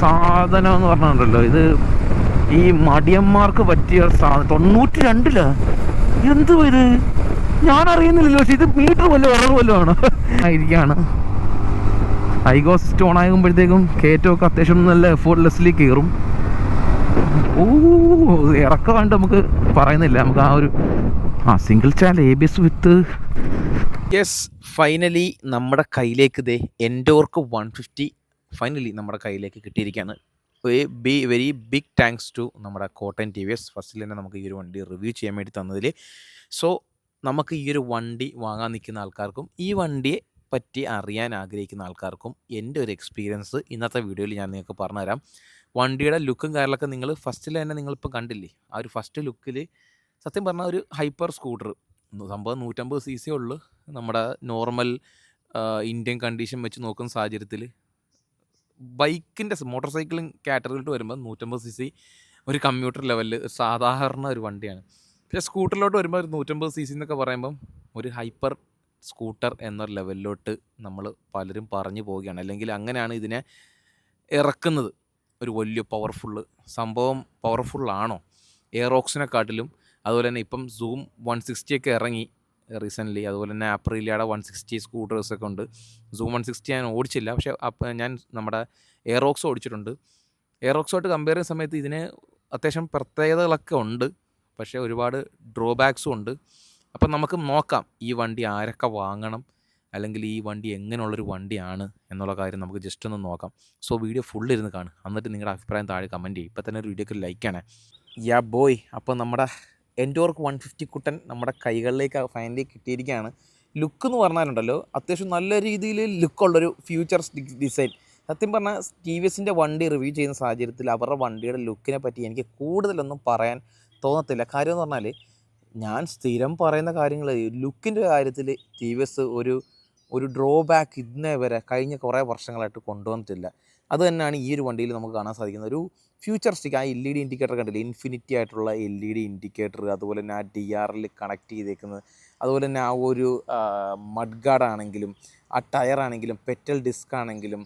സാധനം എന്ന് പറഞ്ഞിട്ടുണ്ടല്ലോ. ഇത് ഈ മടിയന്മാർക്ക് പറ്റിയ സാധനം. തൊണ്ണൂറ്റി രണ്ടിലാ എന്ത് ഇത്? ഞാൻ അറിയുന്നില്ലല്ലോ പക്ഷെ ഇത് മീറ്റർ വല്ലതും ഇറവ് വല്ലതും ആണ്. ആയിരിക്കാണ്. ഐഗോ സിസ്റ്റം ഓൺ ആകുമ്പോഴത്തേക്കും കയറ്റമൊക്കെ അത്യാവശ്യം നല്ല എഫോർട്ട്ലെസ്ലി കയറും. ഓ ഇറക്കം കണ്ട് നമുക്ക് പറയുന്നില്ല. നമുക്ക് ആ ഒരു ആ single channel A B S with yes finally നമ്മുടെ കയ്യിലേക്ക് ദേ എൻഡോർക്ക് വൺ ഫിഫ്റ്റി ഫൈനലി നമ്മുടെ കയ്യിലേക്ക് കിട്ടിയിരിക്കുകയാണ്. Be very big thanks to നമ്മുടെ കോട്ടൺ ടി വി എസ് ഫസ്റ്റിൽ തന്നെ നമുക്ക് ഈ ഒരു വണ്ടി റിവ്യൂ ചെയ്യാൻ വേണ്ടി തന്നതിൽ സോ നമുക്ക് ഈ ഒരു വണ്ടി വാങ്ങാൻ നിൽക്കുന്ന ആൾക്കാർക്കും ഈ വണ്ടിയെ പറ്റി അറിയാൻ ആഗ്രഹിക്കുന്ന ആൾക്കാർക്കും എന്റെ ഒരു എക്സ്പീരിയൻസ് ഇന്നത്തെ വീഡിയോയിൽ ഞാൻ നിങ്ങൾക്ക് പറഞ്ഞുതരാം. വണ്ടിയുടെ ലുക്കും കാര്യങ്ങളൊക്കെ നിങ്ങൾ ഫസ്റ്റിൽ തന്നെ നിങ്ങളിപ്പോൾ കണ്ടില്ലേ? ആ ഒരു ഫസ്റ്റ് ലുക്കിൽ സത്യം പറഞ്ഞാൽ ഒരു ഹൈപ്പർ സ്കൂട്ടർ സംഭവം നൂറ്റമ്പത് സി സി ഉള്ളു. നമ്മുടെ നോർമൽ ഇന്ത്യൻ കണ്ടീഷൻ വെച്ച് നോക്കുന്ന സാഹചര്യത്തിൽ ബൈക്കിന്റെ മോട്ടോർ സൈക്കിളിങ് കാറ്റഗറിയിലോട്ട് വരുമ്പോൾ നൂറ്റമ്പത് സി സി ഒരു കമ്പ്യൂട്ടർ ലെവലിൽ സാധാരണ ഒരു വണ്ടിയാണ്. പക്ഷേ സ്കൂട്ടറിലോട്ട് വരുമ്പോൾ ഒരു നൂറ്റമ്പത് സി സി എന്നൊക്കെ പറയുമ്പം ഒരു ഹൈപ്പർ സ്കൂട്ടർ എന്നൊരു ലെവലിലോട്ട് നമ്മൾ പലരും പറഞ്ഞു പോവുകയാണ്. അല്ലെങ്കിൽ അങ്ങനെയാണ് ഇതിനെ ഇറക്കുന്നത്. ഒരു വലിയ പവർഫുള്ള് സംഭവം പവർഫുള്ളാണോ? എയറോക്സിനെക്കാട്ടിലും അതുപോലെ തന്നെ ഇപ്പം സൂം വൺ സിക്സ്റ്റിയൊക്കെ ഇറങ്ങി റീസെന്റ്ലി അതുപോലെ തന്നെ ആപ്രിലിയുടെ വൺ സിക്സ്റ്റി സ്കൂട്ടേഴ്സ് ഒക്കെ ഉണ്ട്. സൂം വൺ സിക്സ്റ്റി ഞാൻ ഓടിച്ചില്ല. പക്ഷേ ഞാൻ നമ്മുടെ എയറോക്സ് ഓടിച്ചിട്ടുണ്ട്. എയറോക്സുമായിട്ട് കമ്പയർ ചെയ്യുന്ന സമയത്ത് ഇതിന് അത്യാവശ്യം പ്രത്യേകതകളൊക്കെ ഉണ്ട്. പക്ഷേ ഒരുപാട് ഡ്രോബാക്സും ഉണ്ട്. അപ്പം നമുക്ക് നോക്കാം. ഈ വണ്ടി ആരൊക്കെ വാങ്ങണം? അല്ലെങ്കിൽ ഈ വണ്ടി എങ്ങനെയുള്ളൊരു വണ്ടിയാണ് എന്നുള്ള കാര്യം നമുക്ക് ജസ്റ്റ് ഒന്ന് നോക്കാം. സോ വീഡിയോ ഫുൾ ഇരുന്ന് കാണും എന്നിട്ട് നിങ്ങളുടെ അഭിപ്രായം താഴെ കമന്റ് ചെയ്യും ഇപ്പം തന്നെ ഒരു വീഡിയോക്ക് ലൈക്കാണ് യാ ബോയ് അപ്പോൾ നമ്മുടെ എൻഡോർക്ക് വൺ ഫിഫ്റ്റി കുട്ടൻ നമ്മുടെ കൈകളിലേക്ക് ഫൈനലി കിട്ടിയിരിക്കുകയാണ്. ലുക്ക് എന്ന് പറഞ്ഞാലുണ്ടല്ലോ അത്യാവശ്യം നല്ല രീതിയിൽ ലുക്കുള്ളൊരു ഫ്യൂച്ചർ ഡിസൈൻ സത്യം പറഞ്ഞാൽ ടി വി എസിന്റെ വണ്ടി റിവ്യൂ ചെയ്യുന്ന സാഹചര്യത്തിൽ അവരുടെ വണ്ടിയുടെ ലുക്കിനെ പറ്റി എനിക്ക് കൂടുതലൊന്നും പറയാൻ തോന്നത്തില്ല. കാര്യം എന്ന് പറഞ്ഞാൽ ഞാൻ സ്ഥിരം പറയുന്ന കാര്യങ്ങൾ ലുക്കിന്റെ കാര്യത്തിൽ ടി വി എസ് ഒരു ഒരു ഡ്രോ ബാക്ക് ഇന്നേ വരെ കഴിഞ്ഞ കുറേ വർഷങ്ങളായിട്ട് കൊണ്ടുവന്നിട്ടില്ല. അത് തന്നെയാണ് ഈ ഒരു വണ്ടിയിൽ നമുക്ക് കാണാൻ സാധിക്കുന്നത്. ഒരു ഫ്യൂച്ചറിസ്റ്റിക് ആ എൽ ഇ ഡി ഇൻഡിക്കേറ്റർ കണ്ടില്ലേ? ഇൻഫിനിറ്റി ആയിട്ടുള്ള എൽ ഇ ഡി ഇൻഡിക്കേറ്റർ അതുപോലെ തന്നെ ആ ഡി ആറിൽ കണക്ട് ചെയ്തേക്കുന്നത്. അതുപോലെ തന്നെ ആ ഒരു മഡ് ഗാർഡ് ആണെങ്കിലും ആ ടയർ ആണെങ്കിലും പെറ്റൽ ഡിസ്ക് ആണെങ്കിലും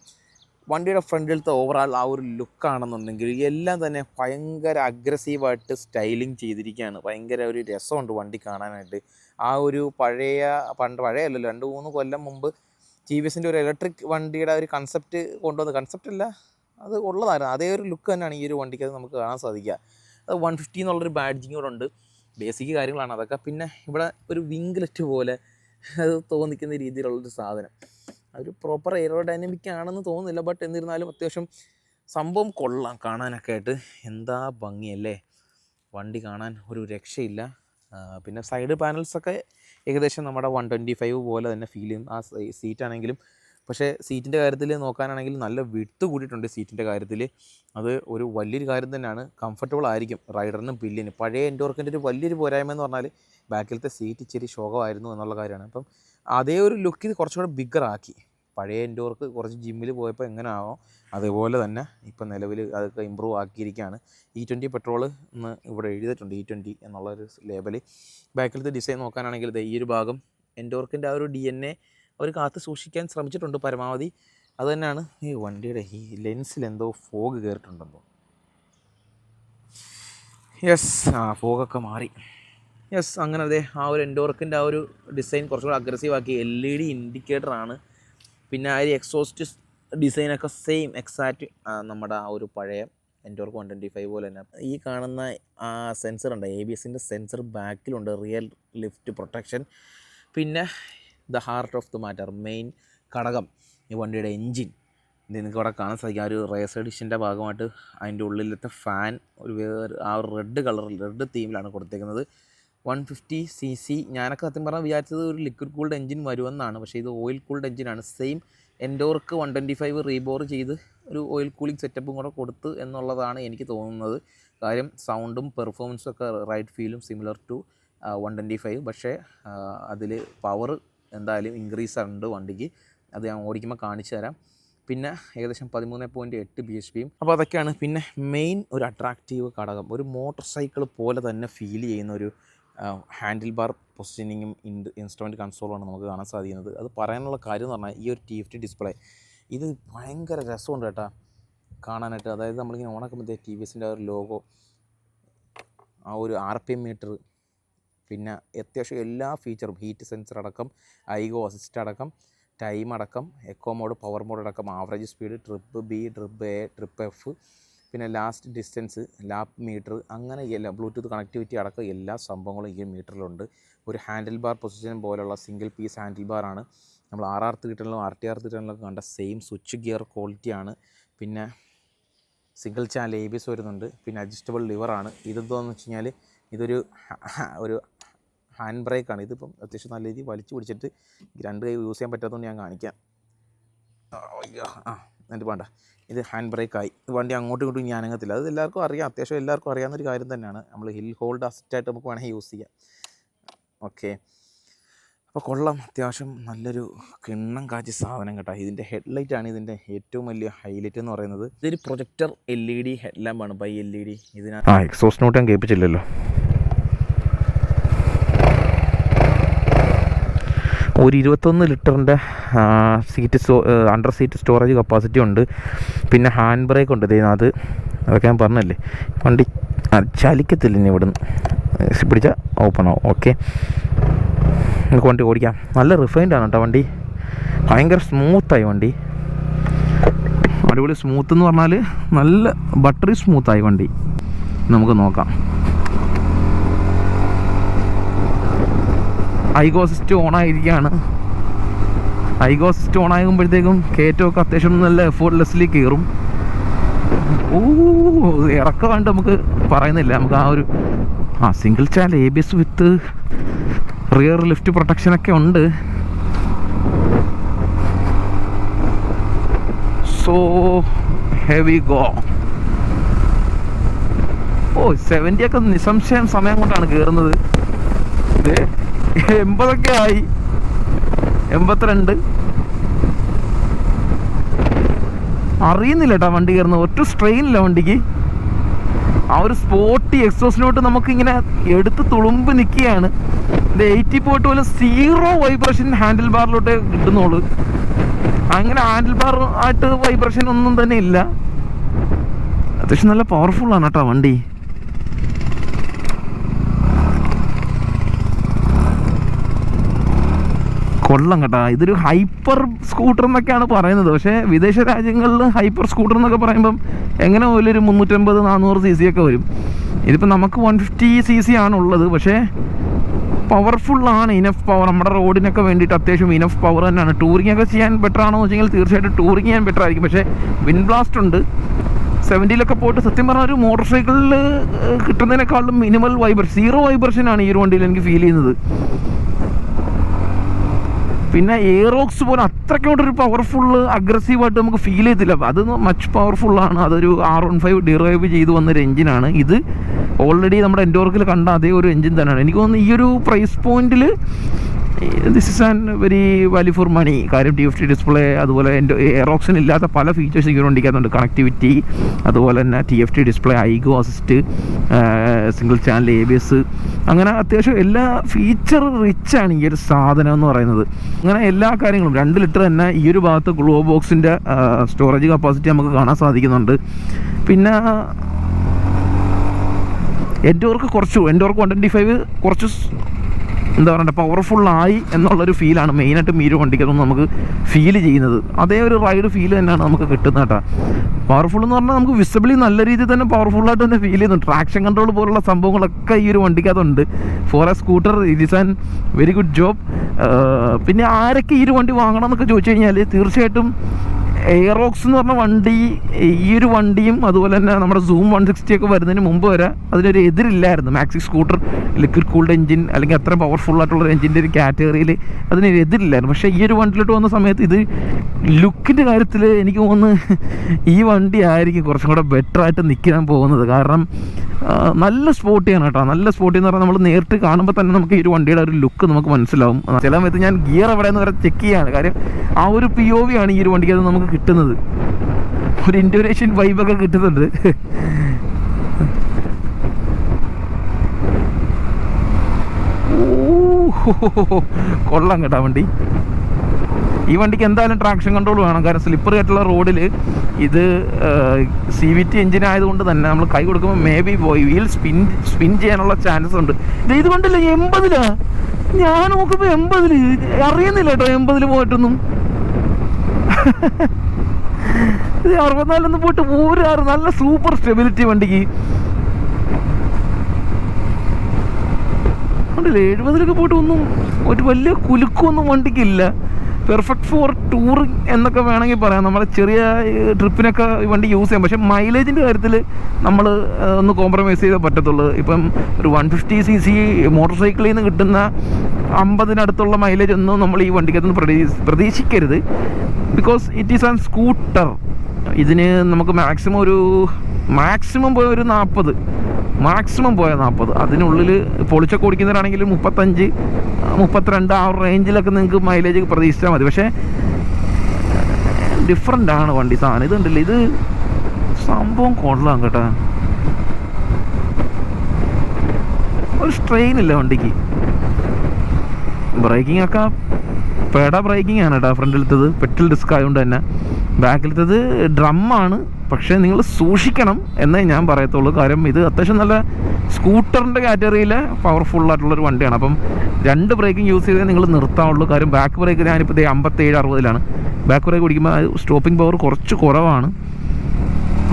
വണ്ടിയുടെ ഫ്രണ്ടിലത്തെ ഓവറാൾ ആ ഒരു ലുക്കാണെന്നുണ്ടെങ്കിൽ എല്ലാം തന്നെ ഭയങ്കര അഗ്രസീവായിട്ട് സ്റ്റൈലിങ് ചെയ്തിരിക്കുകയാണ്. ഭയങ്കര ഒരു രസമുണ്ട് വണ്ടി കാണാനായിട്ട്. ആ ഒരു പഴയ പണ്ട് പഴയ അല്ലല്ലോ രണ്ട് മൂന്ന് കൊല്ലം മുമ്പ് ടി വി എസിന്റെ ഒരു ഇലക്ട്രിക് വണ്ടിയുടെ ഒരു കൺസെപ്റ്റ് കൊണ്ടുവന്ന കൺസെപ്റ്റ് അല്ല അത് ഉള്ളതായിരുന്നു. അതേ ഒരു ലുക്ക് തന്നെയാണ് ഈ ഒരു വണ്ടിക്ക് അത് നമുക്ക് കാണാൻ സാധിക്കുക. അത് വൺ ഫിഫ്റ്റി എന്നുള്ളൊരു ബാഡ്ജിങ് കൂടെ ഉണ്ട്. ബേസിക് കാര്യങ്ങളാണ് അതൊക്കെ. പിന്നെ ഇവിടെ ഒരു വിംഗ്ലെറ്റ് പോലെ അത് തോന്നിക്കുന്ന രീതിയിലുള്ളൊരു സാധനം. അതൊരു പ്രോപ്പർ എയറോഡൈനമിക് ആണെന്ന് തോന്നുന്നില്ല ബട്ട് എന്നിരുന്നാലും അത്യാവശ്യം സംഭവം കൊള്ളാം കാണാനൊക്കെ ആയിട്ട്. എന്താ ഭംഗിയല്ലേ? വണ്ടി കാണാൻ ഒരു രക്ഷയില്ല. പിന്നെ സൈഡ് പാനൽസൊക്കെ ഏകദേശം നമ്മുടെ വൺ ട്വന്റി ഫൈവ് പോലെ തന്നെ ഫീൽ ചെയ്യും. ആ സീറ്റ് ആണെങ്കിലും. പക്ഷേ സീറ്റിന്റെ കാര്യത്തിൽ നോക്കാനാണെങ്കിൽ നല്ല വിട്ട് കൂടിയിട്ടുണ്ട് സീറ്റിന്റെ കാര്യത്തിൽ. അത് ഒരു വലിയൊരു കാര്യം തന്നെയാണ്. കംഫർട്ടബിൾ ആയിരിക്കും. റൈഡറിനും പില്ലിനും. പഴയ എൻഡോർക്കിന്റെ ഒരു വലിയൊരു പോരായ്മ എന്ന് പറഞ്ഞാൽ ബാക്കിലത്തെ സീറ്റ് ഇച്ചിരി ശോകമായിരുന്നു എന്നുള്ള കാര്യമാണ്. അപ്പം അതേ ഒരു ലുക്ക് കുറച്ചുകൂടെ ബിഗ്ഗർ ആക്കി. പഴയ എൻഡോർക്ക് കുറച്ച് ജിമ്മിൽ പോയപ്പോൾ എങ്ങനെ ആവോ അതുപോലെ തന്നെ ഇപ്പം നിലവിൽ അതൊക്കെ ഇമ്പ്രൂവ് ആക്കിയിരിക്കുകയാണ്. ഇ ട്വന്റി പെട്രോൾ എന്ന് ഇവിടെ എഴുതിയിട്ടുണ്ട് ഇ ട്വന്റി എന്നുള്ളൊരു ലേബൽ ബാക്കിലത്തെ ഡിസൈൻ നോക്കാനാണെങ്കിൽ ഈ ഒരു ഭാഗം എൻഡോർക്കിന്റെ ആ ഒരു ഡി എൻ എ അവർ കാത്ത് സൂക്ഷിക്കാൻ ശ്രമിച്ചിട്ടുണ്ട് പരമാവധി. അത് തന്നെയാണ് ഈ വണ്ടിയുടെ ഈ ലെൻസിൽ എന്തോ ഫോഗ് കയറിയിട്ടുണ്ടെന്നോ യെസ് ആ ഫോഗൊക്കെ മാറി. യെസ് അങ്ങനെ അതെ ആ ഒരു എൻഡോർക്കിന്റെ ആ ഒരു ഡിസൈൻ കുറച്ചുകൂടെ അഗ്രസീവ് ആക്കി. എൽ ഇ ഡി ഇൻഡിക്കേറ്റർ ആണ്. പിന്നെ ആ ഒരു എക്സോസ്റ്റ് ഡിസൈനൊക്കെ സെയിം എക്സാക്റ്റ് നമ്മുടെ ആ ഒരു പഴയ എൻഡോർക്ക് വൺ ട്വന്റി ഫൈവ് പോലെ തന്നെ. ഈ കാണുന്ന ആ സെൻസർ ഉണ്ട് എ ബി എസിന്റെ സെൻസർ ബാക്കിലുണ്ട് റിയൽ ലിഫ്റ്റ് പ്രൊട്ടക്ഷൻ പിന്നെ the heart of the matter main ഘടകം ഈ വണ്ടിയുടെ എൻജിൻ നിങ്ങൾക്ക് ഇവിടെ കാണാൻ സാധിക്കും. ആ ഒരു റേസ് എഡിഷന്റെ ഭാഗമായിട്ട് അതിന്റെ ഉള്ളിലത്തെ ഫാൻ ഒരു വേറെ ആ ഒരു റെഡ് കളർ റെഡ് തീമിലാണ് കൊടുത്തേക്കുന്നത്. One fifty C C. ഞാനൊക്കെ സത്യം പറഞ്ഞാൽ വിചാരിച്ചത് ഒരു ലിക്വിഡ് കൂൾഡ് എഞ്ചിൻ വരുമെന്നാണ്. പക്ഷേ ഇത് ഓയിൽ കൂൾഡ് എഞ്ചിനാണ് same Ntorq one twenty five rebore ചെയ്ത് ഒരു ഓയിൽ കൂളിംഗ് സെറ്റപ്പും കൂടെ കൊടുത്ത് എന്നുള്ളതാണ് എനിക്ക് തോന്നുന്നത്. കാര്യം സൗണ്ടും പെർഫോമൻസും ഒക്കെ right ഫീലും similar to one twenty five പക്ഷേ അതിൽ പവർ എന്തായാലും ഇൻക്രീസ് ഉണ്ട് വണ്ടിക്ക്. അത് ഞാൻ ഓടിക്കുമ്പോൾ കാണിച്ചു തരാം. പിന്നെ ഏകദേശം പതിമൂന്ന് പോയിന്റ് എട്ട് ബി എച്ച് പിയും അപ്പോൾ അതൊക്കെയാണ്. പിന്നെ മെയിൻ ഒരു അട്രാക്റ്റീവ് ഘടകം. ഒരു മോട്ടോർ സൈക്കിൾ പോലെ തന്നെ ഫീൽ ചെയ്യുന്ന ഒരു ഹാൻഡിൽ ബാർ പൊസിഷനിങ്ങും ഇൻസ്ട്രുമെന്റ് കൺസോളുമാണ് നമുക്ക് കാണാൻ സാധിക്കുന്നത്. അത് പറയാനുള്ള കാര്യം എന്ന് പറഞ്ഞാൽ ഈ ഒരു ടി എഫ് ടി ഡിസ്പ്ലേ ഇത് ഭയങ്കര രസമുണ്ട് കേട്ടോ കാണാനായിട്ട്. അതായത് നമ്മളിങ്ങനെ ഓണാക്കുമ്പോഴത്തേ ടി വി എസിന്റെ ആ ഒരു ലോഗോ ആ ഒരു ആർ പി എം മീറ്റർ പിന്നെ അത്യാവശ്യം എല്ലാ ഫീച്ചറും ഹീറ്റ് സെൻസർ അടക്കം ഐഗോ അസിസ്റ്റ് അടക്കം ടൈം അടക്കം എക്കോ മോഡ് പവർ മോഡ് അടക്കം average speed trip B trip A trip F പിന്നെ ലാസ്റ്റ് ഡിസ്റ്റൻസ് ലാപ്പ് മീറ്റർ അങ്ങനെ എല്ലാ ബ്ലൂടൂത്ത് കണക്ടിവിറ്റി അടക്കം എല്ലാ സംഭവങ്ങളും ഈ മീറ്ററിലുണ്ട് ഒരു ഹാൻഡിൽ ബാർ പൊസിഷൻ പോലുള്ള സിംഗിൾ പീസ് ഹാൻഡിൽ ബാറാണ് നമ്മൾ ആർ ആർ തീറ്ററിലും ആർ ടി ആർ തീട്ടണിലും കണ്ട സെയിം സ്വിച്ച് ഗിയർ ക്വാളിറ്റിയാണ് പിന്നെ single channel A B S വരുന്നുണ്ട്. പിന്നെ അഡ്ജസ്റ്റബിൾ ലിവറാണ് ഇതെന്താണെന്ന് വെച്ച് കഴിഞ്ഞാൽ ഇതൊരു ഒരു ഹാൻഡ് ബ്രേക്കാണ് ഇതിപ്പം അത്യാവശ്യം നല്ല രീതിയിൽ വലിച്ചു പിടിച്ചിട്ട് രണ്ട് കൈ യൂസ് ചെയ്യാൻ പറ്റാത്തതുകൊണ്ട് ഞാൻ കാണിക്കാം. ആ. എന്നിട്ട് വേണ്ട. ഇത് ഹാൻഡ് ബ്രേക്കായി വണ്ടി അങ്ങോട്ടും ഇങ്ങോട്ടും ഞാൻ അനങ്ങത്തില്ല. അത് എല്ലാവർക്കും അറിയാം. അത്യാവശ്യം എല്ലാവർക്കും അറിയാവുന്ന ഒരു കാര്യം തന്നെയാണ്. നമ്മൾ ഹിൽ ഹോൾഡ് അസറ്റായിട്ട് നമുക്ക് വേണമെങ്കിൽ യൂസ് ചെയ്യാം. ഓക്കെ അപ്പോൾ കൊള്ളാം. അത്യാവശ്യം നല്ലൊരു കിണ്ണം കാച്ചി സാധനം കേട്ടോ. ഇതിന്റെ ആണ് ഇതിന്റെ ഏറ്റവും വലിയ ഹൈലൈറ്റ് എന്ന് പറയുന്നത്. ഇതൊരു projector L E D head ലാമ്പാണ് bi L E D ഇതിനകത്ത് ആ എക്സോസ് നോട്ട് ഞാൻ കേൾപ്പിച്ചില്ലല്ലോ. ഒരു ഇരുപത്തൊന്ന് ലിറ്ററിന്റെ സീറ്റ് സ്റ്റോ അണ്ടർ സീറ്റ് സ്റ്റോറേജ് കപ്പാസിറ്റി ഉണ്ട്. പിന്നെ ഹാൻഡ് ബ്രേക്ക് ഉണ്ട്. അത് അതൊക്കെ ഞാൻ പറഞ്ഞല്ലേ? വണ്ടി ചലിക്കത്തില്ല ഇനി ഇവിടുന്ന്. പിടിച്ചാൽ ഓപ്പൺ ആവും. ഓക്കെ നമുക്ക് വണ്ടി ഓടിക്കാം. നല്ല റിഫൈൻഡ് ആണ് കേട്ടോ വണ്ടി. ഭയങ്കര സ്മൂത്തായി വണ്ടി. അടിപൊളി സ്മൂത്ത് എന്ന് പറഞ്ഞാൽ നല്ല ബട്ടറി സ്മൂത്തായി വണ്ടി. നമുക്ക് നോക്കാം. ഐഗോ സിസ്റ്റം ഓൺ ആയിരിക്കുകയാണ് ഐഗോ സിസ്റ്റം ഓൺ ആകുമ്പോഴത്തേക്കും കയറ്റമൊക്കെ അത്യാവശ്യം നല്ല എഫോർട്ട്ലെസ്ലി കയറും ഓ ഇറക്കം കണ്ട് നമുക്ക് പറയുന്നില്ല. നമുക്ക് ആ ഒരു ആ single channel A B S with rear lift പ്രൊട്ടക്ഷനൊക്കെ ഉണ്ട്. സോ ഹെവി ഗോ ഓ സെവന്റി ഒക്കെ നിസംശയം സമയം കൊണ്ടാണ് കയറുന്നത് ഇത് എൺപതൊക്കെ ആയി എൺപത്തിരണ്ട്. അറിയുന്നില്ല കേട്ടോ വണ്ടി കയറുന്നത്. ഒറ്റ സ്ട്രെയിനില്ല വണ്ടിക്ക്. ആ ഒരു സ്പോട്ടി എക്സോസിനോട്ട് നമുക്ക് ഇങ്ങനെ എടുത്ത് തുളുമ്പ് നിൽക്കുകയാണ് ഇത് എയ്റ്റി പോയിട്ട് പോലെ സീറോ വൈബ്രേഷൻ ഹാൻഡിൽ ബാറിലോട്ട് കിട്ടുന്നുള്ളൂ. അങ്ങനെ ഹാൻഡിൽ ബാർ ആയിട്ട് വൈബ്രേഷൻ ഒന്നും തന്നെ ഇല്ല. അത്യാവശ്യം നല്ല പവർഫുള്ളാണ് കേട്ടോ വണ്ടി. കൊള്ളം കേട്ടാ. ഇതൊരു ഹൈപ്പർ സ്കൂട്ടർ എന്നൊക്കെയാണ് പറയുന്നത്. പക്ഷേ വിദേശ രാജ്യങ്ങളിൽ ഹൈപ്പർ സ്കൂട്ടർ എന്നൊക്കെ പറയുമ്പം എങ്ങനെ പോലും ഒരു മുന്നൂറ്റമ്പത് നാനൂറ് സി സി ഒക്കെ വരും. ഇതിപ്പോൾ നമുക്ക് വൺ ഫിഫ്റ്റി സി സി ആണ് ഉള്ളത്. പക്ഷേ പവർഫുള്ളാണ് ഇനഫ് പവർ നമ്മുടെ റോഡിനൊക്കെ വേണ്ടിയിട്ട് അത്യാവശ്യം ഇനഫ് പവർ തന്നെയാണ്. ടൂറിംഗ് ഒക്കെ ചെയ്യാൻ ബെറ്റർ ആണോ എന്ന് വെച്ചെങ്കിൽ തീർച്ചയായിട്ടും ടൂറിംഗ് ചെയ്യാൻ ബെറ്റർ ആയിരിക്കും. പക്ഷേ വിൻ ബ്ലാസ്റ്റ് ഉണ്ട്. സെവന്റിയിലൊക്കെ പോയിട്ട് സത്യം പറഞ്ഞാൽ ഒരു മോട്ടോർ സൈക്കിളിൽ കിട്ടുന്നതിനേക്കാളും മിനിമൽ വൈബ്രേഷൻ സീറോ വൈബ്രേഷൻ ആണ് ഈ ഒരു വണ്ടിയിൽ എനിക്ക് ഫീൽ ചെയ്യുന്നത്. പിന്നെ എയറോക്സ് പോലെ അത്രയ്ക്കോട്ടൊരു പവർഫുൾ അഗ്രസീവായിട്ട് നമുക്ക് ഫീൽ ചെയ്തില്ല. അത് മച്ച് പവർഫുള്ളാണ് അതൊരു ആർ വൺ ഫൈവ് ഡിറൈവ് ചെയ്ത് വന്നൊരു എഞ്ചിനാണ് ഇത് ഓൾറെഡി നമ്മുടെ എൻഡോർക്കിൽ കണ്ട അതേ ഒരു എഞ്ചിൻ തന്നെയാണ്. എനിക്ക് തോന്നുന്നു ഈ ഒരു പ്രൈസ് പോയിന്റിൽ this is an very value for money കാര്യം ടി എഫ് ടി ഡിസ്പ്ലേ അതുപോലെ എന്റെ എയറോക്സിന് ഇല്ലാത്ത പല ഫീച്ചേഴ്സ് വണ്ടിക്കകത്തുണ്ട് കണക്ടിവിറ്റി അതുപോലെ തന്നെ T F T display iGO assist single channel A B S അങ്ങനെ അത്യാവശ്യം എല്ലാ ഫീച്ചർ റിച്ച് ആണ് ഈ ഒരു സാധനം എന്ന് പറയുന്നത്. അങ്ങനെ എല്ലാ കാര്യങ്ങളും രണ്ട് ലിറ്റർ തന്നെ ഈ ഒരു ഭാഗത്ത് ഗ്ലോ ബോക്സിന്റെ സ്റ്റോറേജ് കപ്പാസിറ്റി നമുക്ക് കാണാൻ സാധിക്കുന്നുണ്ട്. പിന്നെ എൻഡോർക്ക് കുറച്ചു എൻഡോർക്ക് വൺ ട്വന്റി ഫൈവ് കുറച്ച് എന്താ പറയണ്ട പവർഫുള്ളായി എന്നുള്ളൊരു ഫീലാണ് മെയിനായിട്ട് മീരു വണ്ടിക്കതൊന്നും നമുക്ക് ഫീൽ ചെയ്യുന്നത്. അതേ ഒരു റൈഡ് ഫീൽ തന്നെയാണ് നമുക്ക് കിട്ടുന്നത് കേട്ടോ. പവർഫുൾ എന്ന് പറഞ്ഞാൽ നമുക്ക് വിസിബിളി നല്ല രീതിയിൽ തന്നെ പവർഫുള്ളായിട്ട് തന്നെ ഫീൽ ചെയ്യുന്നു ട്രാക്ഷൻ കൺട്രോൾ പോലുള്ള സംഭവങ്ങളൊക്കെ ഈ ഒരു വണ്ടിക്കകത്തുണ്ട്. For a scooter it is an very good job പിന്നെ ആരൊക്കെ ഈ ഒരു വണ്ടി വാങ്ങണം എന്നൊക്കെ ചോദിച്ചു കഴിഞ്ഞാൽ തീർച്ചയായിട്ടും എയറോക്സ് എന്ന് പറഞ്ഞ വണ്ടി ഈ ഒരു വണ്ടിയും അതുപോലെ തന്നെ നമ്മുടെ സൂം വൺ സിക്സ്റ്റി ഒക്കെ വരുന്നതിന് മുമ്പ് വരെ അതിനൊരു എതിരില്ലായിരുന്നു. Maxi scooter liquid cooled engine അല്ലെങ്കിൽ അത്ര പവർഫുൾ ആയിട്ടുള്ള ഒരു എഞ്ചിന്റെ ഒരു കാറ്റഗറിയിൽ അതിനൊരു എതിരില്ലായിരുന്നു. പക്ഷേ ഈ ഒരു വണ്ടിയിലോട്ട് വന്ന സമയത്ത് ഇത് ലുക്കിന്റെ കാര്യത്തിൽ എനിക്ക് തോന്നുന്നു ഈ വണ്ടി ആയിരിക്കും കുറച്ചും കൂടെ ബെറ്ററായിട്ട് നിൽക്കാൻ പോകുന്നത്. കാരണം നല്ല സ്പോട്ടിയാണ് കേട്ടോ. നല്ല സ്പോട്ടി എന്ന് പറഞ്ഞാൽ നമ്മൾ നേരിട്ട് കാണുമ്പോൾ തന്നെ നമുക്ക് ഈ ഒരു വണ്ടിയുടെ ഒരു ലുക്ക് നമുക്ക് മനസ്സിലാവും. ചില സമയത്ത് ഞാൻ ഗിയർ എവിടെയെന്ന് പറയാൻ ചെക്ക് ചെയ്യാണ്. കാര്യം ആ ഒരു പി ഒ വി ആണ് ഈ ഒരു വണ്ടിക്ക് അത് നമുക്ക് കിട്ടുന്നത്. ഒരു ഇൻഡോനേഷ്യൻ വൈബൊക്കെ കിട്ടുന്നുണ്ട്. കൊള്ളാം കേട്ടോ വണ്ടി. ഈ വണ്ടിക്ക് എന്തായാലും ട്രാക്ഷൻ കൺട്രോൾ വേണം. കാരണം സ്ലിപ്പർ ആയിട്ടുള്ള റോഡിൽ ഇത് സി വി ടി എഞ്ചിൻ ആയതുകൊണ്ട് തന്നെ നമ്മൾ കൈ കൊടുക്കുമ്പോൾ maybe wheel spin spin ചെയ്യാനുള്ള ചാൻസസ് ഉണ്ട്. ഇത് ഇത് കണ്ടില്ല എൺപതിലാ? ഞാൻ നോക്കുമ്പോൾ എൺപതിൽ. അറിയുന്നില്ല കേട്ടോ എൺപതിൽ പോയിട്ടൊന്നും. അറുപത്തിനാലൊന്നും പോയിട്ട് ഊരാറ് നല്ല സൂപ്പർ സ്റ്റെബിലിറ്റി വണ്ടിക്ക്. ഉണ്ടല്ലേ എഴുപതിലൊക്കെ പോയിട്ട് ഒന്നും ഒരു വലിയ കുലുക്കൊന്നും വണ്ടിക്കില്ല. പെർഫെക്റ്റ് ഫോർ ടൂറിങ് എന്നൊക്കെ വേണമെങ്കിൽ പറയാം. നമ്മുടെ ചെറിയ ട്രിപ്പിനൊക്കെ ഈ വണ്ടി യൂസ് ചെയ്യാം. പക്ഷേ മൈലേജിന്റെ കാര്യത്തിൽ നമ്മൾ ഒന്ന് കോംപ്രമൈസ് ചെയ്തേ പറ്റത്തുള്ളൂ. ഇപ്പം ഒരു one fifty C C motor സൈക്കിളിൽ നിന്ന് കിട്ടുന്ന അമ്പതിനടുത്തുള്ള മൈലേജ് ഒന്നും നമ്മൾ ഈ വണ്ടിക്കകത്ത് പ്രതീക്ഷ പ്രതീക്ഷിക്കരുത്. Because it is an scooter ഇതിന് നമുക്ക് മാക്സിമം ഒരു മാക്സിമം പോയ ഒരു നാൽപ്പത് മാക്സിമം പോയ നാൽപ്പത് അതിനുള്ളിൽ പൊളിച്ചൊക്കെ ഓടിക്കുന്നവരാണെങ്കിൽ മുപ്പത്തഞ്ച് മുപ്പത്തിരണ്ട് ആ റേഞ്ചിലൊക്കെ നിങ്ങൾക്ക് മൈലേജ് പ്രതീക്ഷിച്ചാൽ മതി. പക്ഷേ ഡിഫറെന്റ് ആണ് വണ്ടി സാധനം. ഇതുണ്ടല്ലോ ഇത് സംഭവം കൊള്ളാം കേട്ടോ. ഒരു സ്ട്രെയിൻ ഇല്ല വണ്ടിക്ക്. ബ്രേക്കിംഗ് ഒക്കെ പേട ബ്രേക്കിംഗ് ആണ് കേട്ടോ. ഫ്രണ്ടിലത്തത് പെട്രോൾ ഡിസ്ക് ആയതുകൊണ്ട് തന്നെ. ബാക്കിലത്തത് ഡ്രമ്മാണ് പക്ഷേ നിങ്ങൾ സൂക്ഷിക്കണം എന്നേ ഞാൻ പറയത്തുള്ളൂ. കാര്യം ഇത് അത്യാവശ്യം നല്ല സ്കൂട്ടറിന്റെ കാറ്റഗറിയിലെ പവർഫുൾ ആയിട്ടുള്ളൊരു വണ്ടിയാണ്. അപ്പം രണ്ട് ബ്രേക്കിംഗ് യൂസ് ചെയ്തേ നിങ്ങൾ നിർത്താവുള്ളൂ. കാര്യം ബാക്ക് ബ്രേക്ക് ഞാനിപ്പോൾ ഇതേ അമ്പത്തേഴ് അറുപതിലാണ്. ബാക്ക് ബ്രേക്ക് ഓടിക്കുമ്പോൾ സ്റ്റോപ്പിംഗ് പവർ കുറച്ച് കുറവാണ്.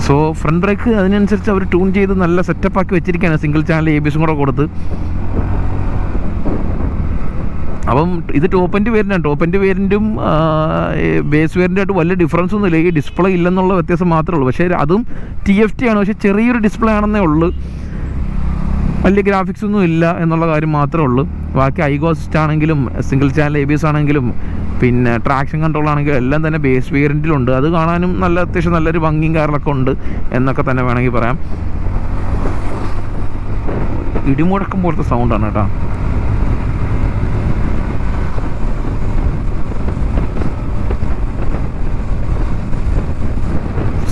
സോ ഫ്രണ്ട് ബ്രേക്ക് അതിനനുസരിച്ച് അവർ ട്യൂൺ ചെയ്ത് നല്ല സെറ്റപ്പ് ആക്കി വെച്ചിരിക്കുകയാണ്. സിംഗിൾ ചാനൽ എ ബി എസും കൂടെ കൊടുത്ത്. അപ്പം ഇത് ടോപ്പ് എന്റെ വേരിന്റാണ് ടോപ്പ് ബേസ് വേരിന്റും ബേസ് വേരിന്റായിട്ട് വലിയ ഡിഫറൻസ് ഒന്നുമില്ല. ഈ ഡിസ്പ്ലേ ഇല്ലെന്നുള്ള വ്യത്യാസം മാത്രമേ ഉള്ളൂ. പക്ഷേ അതും ടി എഫ് ടി ആണ്. പക്ഷേ ചെറിയൊരു ഡിസ്പ്ലേ ആണെന്നേ ഉള്ളൂ. വലിയ ഗ്രാഫിക്സ് ഒന്നും ഇല്ല എന്നുള്ള കാര്യം മാത്രമേ ഉള്ളൂ. ബാക്കി ഐഗോസിസ്റ്റ് ആണെങ്കിലും single channel A B S ആണെങ്കിലും പിന്നെ ട്രാക്ഷൻ കൺട്രോൾ ആണെങ്കിലും എല്ലാം തന്നെ ബേസ് വേരിയന്റിലുണ്ട് അത് കാണാനും നല്ല അത്യാവശ്യം നല്ലൊരു ഭംഗിയും കാര്യങ്ങളൊക്കെ ഉണ്ട് എന്നൊക്കെ തന്നെ വേണമെങ്കിൽ പറയാം. ഇടിമുഴക്കം പോലത്തെ സൗണ്ടാണ് കേട്ടോ.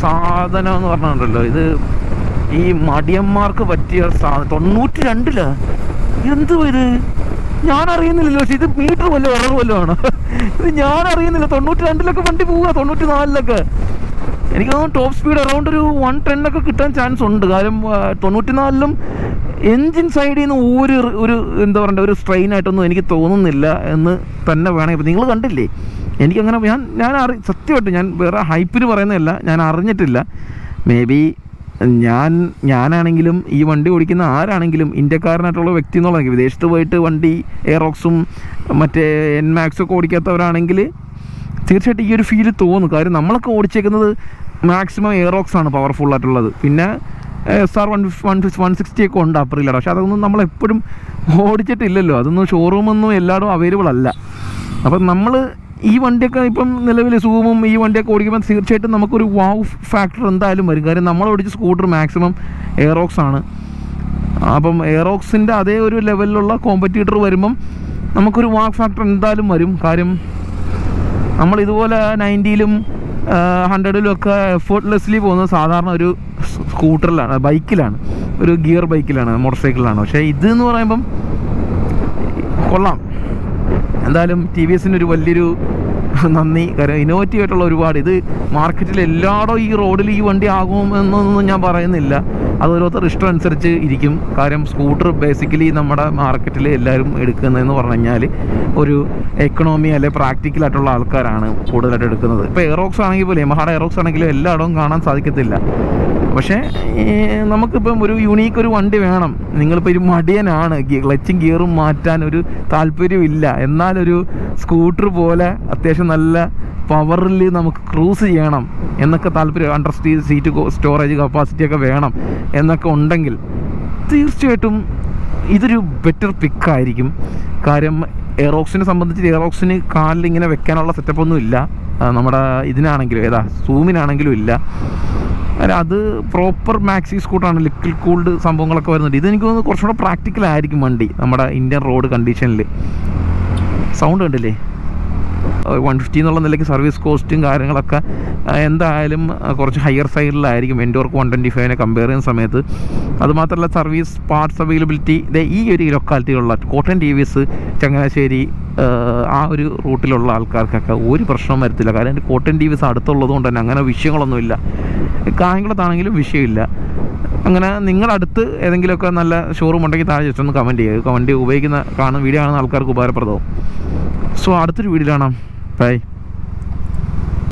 സാധനം എന്ന് പറഞ്ഞിട്ടുണ്ടല്ലോ. ഇത് ഈ മടിയന്മാർക്ക് പറ്റിയ സാധനം. തൊണ്ണൂറ്റി രണ്ടിൽ എന്ത് ഇത് ഞാൻ അറിയുന്നില്ലല്ലോ പക്ഷെ ഇത് മീറ്റർ വല്ല ഇറവ് വല്ലതും ആണ്? ഇത് ഞാൻ അറിയുന്നില്ല തൊണ്ണൂറ്റി രണ്ടിലൊക്കെ വണ്ടി പോവുക തൊണ്ണൂറ്റി നാലിലൊക്കെ എനിക്ക് തോന്നുന്നു ടോപ്പ് സ്പീഡ് അറൗണ്ട് ഒരു വൺ ടെന്നൊക്കെ കിട്ടാൻ ചാൻസ് ഉണ്ട്. കാര്യം തൊണ്ണൂറ്റി നാലിലും എൻജിൻ സൈഡിൽ നിന്ന് ഒരു ഒരു എന്താ പറയണ്ട ഒരു സ്ട്രെയിൻ ആയിട്ടൊന്നും എനിക്ക് തോന്നുന്നില്ല എന്ന് തന്നെ വേണമെങ്കിൽ. നിങ്ങൾ കണ്ടില്ലേ? എനിക്കങ്ങനെ ഞാൻ ഞാൻ അറി സത്യമായിട്ട് ഞാൻ വേറെ ഹൈപ്പിന് പറയുന്നതല്ല ഞാൻ അറിഞ്ഞിട്ടില്ല. മേ ബി ഞാൻ ഞാനാണെങ്കിലും ഈ വണ്ടി ഓടിക്കുന്ന ആരാണെങ്കിലും ഇന്ത്യക്കാരനായിട്ടുള്ള വ്യക്തി എന്നുള്ളത് വിദേശത്ത് പോയിട്ട് വണ്ടി എയറോക്സും മറ്റേ എൻ മാക്സും ഒക്കെ ഓടിക്കാത്തവരാണെങ്കിൽ തീർച്ചയായിട്ടും ഈ ഒരു ഫീൽ തോന്നും. കാര്യം നമ്മളൊക്കെ ഓടിച്ചേക്കുന്നത് മാക്സിമം എയറോക്സ് ആണ് പവർഫുൾ ആയിട്ടുള്ളത്. പിന്നെ S R one one one sixty ഒക്കെ ഉണ്ട് അപ്പറില്ല പക്ഷേ അതൊന്നും നമ്മളെപ്പോഴും ഓടിച്ചിട്ടില്ലല്ലോ. അതൊന്നും ഷോറൂമൊന്നും എല്ലായിടും അവൈലബിൾ അല്ല. അപ്പം നമ്മൾ ഈ വണ്ടിയൊക്കെ ഇപ്പം നിലവിൽ സൂമും ഈ വണ്ടിയൊക്കെ ഓടിക്കുമ്പോൾ തീർച്ചയായിട്ടും നമുക്കൊരു വാവ് ഫാക്ടർ എന്തായാലും വരും. കാര്യം നമ്മൾ ഓടിച്ച സ്കൂട്ടർ മാക്സിമം എയറോക്സ് ആണ്. അപ്പം എയറോക്സിന്റെ അതേ ഒരു ലെവലിലുള്ള കോമ്പറ്റീറ്റർ വരുമ്പം നമുക്കൊരു വാക്ക് ഫാക്ടർ എന്തായാലും വരും. കാര്യം നമ്മൾ ഇതുപോലെ നയന്റിയിലും ഹൺഡ്രഡിലും ഒക്കെ എഫേർട്ട്ലെസ്ലി പോകുന്നത് സാധാരണ ഒരു സ്കൂട്ടറിലാണ് ബൈക്കിലാണ് ഒരു ഗിയർ ബൈക്കിലാണ് മോട്ടോർ സൈക്കിളിലാണ് പക്ഷേ ഇത് എന്ന് പറയുമ്പം കൊള്ളാം. എന്തായാലും ടി വി എസിന് ഒരു വലിയൊരു നന്ദി. കാര്യം ഇന്നോവേറ്റീവ് ആയിട്ടുള്ള ഒരുപാട്. ഇത് മാർക്കറ്റിൽ എല്ലായിടും ഈ റോഡിൽ ഈ വണ്ടി ആകുമെന്നൊന്നും ഞാൻ പറയുന്നില്ല. അത് ഓരോരുത്തർ ഇഷ്ടം അനുസരിച്ച് ഇരിക്കും. കാര്യം സ്കൂട്ടർ ബേസിക്കലി നമ്മുടെ മാർക്കറ്റിൽ എല്ലാവരും എടുക്കുന്നതെന്ന് പറഞ്ഞു കഴിഞ്ഞാൽ ഒരു എക്കണോമി അല്ലെ പ്രാക്ടിക്കൽ ആയിട്ടുള്ള ആൾക്കാരാണ് കൂടുതലായിട്ട് എടുക്കുന്നത്. ഇപ്പോൾ എയറോക്സ് ആണെങ്കിൽ പോലും യമഹാടെ എയറോക്സ് ആണെങ്കിലും എല്ലായിടവും കാണാൻ സാധിക്കത്തില്ല. പക്ഷേ നമുക്കിപ്പം ഒരു യുണീക്ക് ഒരു വണ്ടി വേണം. നിങ്ങളിപ്പോൾ ഒരു മടിയനാണ്. ക്ലച്ചും ഗിയറും മാറ്റാൻ ഒരു താല്പര്യമില്ല. എന്നാലൊരു സ്കൂട്ടർ പോലെ അത്യാവശ്യം നല്ല പവറിൽ നമുക്ക് ക്രൂസ് ചെയ്യണം. എന്നൊക്കെ താല്പര്യം അണ്ടർ സ്റ്റീ സീറ്റ് സ്റ്റോറേജ് കപ്പാസിറ്റി ഒക്കെ വേണം. എന്നൊക്കെ ഉണ്ടെങ്കിൽ തീർച്ചയായിട്ടും ഇതൊരു ബെറ്റർ പിക്കായിരിക്കും കാര്യം എയറോക്സിനെ സംബന്ധിച്ച് എയറോക്സിന് കാലിൽ ഇങ്ങനെ വെക്കാനുള്ള സെറ്റപ്പ് ഒന്നും ഇല്ല. നമ്മുടെ ഇതിനാണെങ്കിലും ഏതാ സൂമിനാണെങ്കിലും ഇല്ല. അത് പ്രോപ്പർ മാക്സി സ്കൂട്ടാണ് ലിക്വിഡ് കൂൾഡ് സംഭവങ്ങളൊക്കെ വരുന്നുണ്ട്. ഇതെനിക്ക് തോന്നുന്നു കുറച്ചുകൂടെ പ്രാക്ടിക്കൽ ആയിരിക്കും വണ്ടി നമ്മുടെ ഇന്ത്യൻ റോഡ് കണ്ടീഷനിൽ സൗണ്ട് കണ്ടില്ലേ? വൺ ഫിഫ്റ്റി എന്നുള്ള നിലയ്ക്ക് സർവീസ് കോസ്റ്റും കാര്യങ്ങളൊക്കെ എന്തായാലും കുറച്ച് ഹയർ സൈഡിലായിരിക്കും എൻഡോർക്ക് വൺ ട്വന്റി ഫൈവിനെ കമ്പയർ ചെയ്യുന്ന സമയത്ത്. അതുമാത്രമല്ല സർവീസ് പാർട്സ് അവൈലബിലിറ്റി ഈ ഒരു ലൊക്കാലിറ്റിയിലുള്ള cotton T V S Changanassery ആ, ഒരു റൂട്ടിലുള്ള ആൾക്കാർക്കൊക്കെ ഒരു പ്രശ്നവും വരത്തില്ല. കാരണം എന്റെ കോട്ടൺ ടി വി എസ് അടുത്തുള്ളത് കൊണ്ട് തന്നെ അങ്ങനെ വിഷയങ്ങളൊന്നുമില്ല. കായംകുളത്താണെങ്കിലും വിഷയമില്ല. അങ്ങനെ നിങ്ങളടുത്ത് ഏതെങ്കിലുമൊക്കെ നല്ല ഷോറൂം ഉണ്ടെങ്കിൽ താഴെ ജസ്റ്റ് ഒന്ന് കമന്റ് ചെയ്യുക. വണ്ടി ഉപയോഗിക്കുന്ന കാണുന്ന വീഡിയോ കാണുന്ന ആൾക്കാർക്ക് ഉപകാരപ്രദവും സോ അടുത്തൊരു വീഡിയോ കാണാം. ബൈ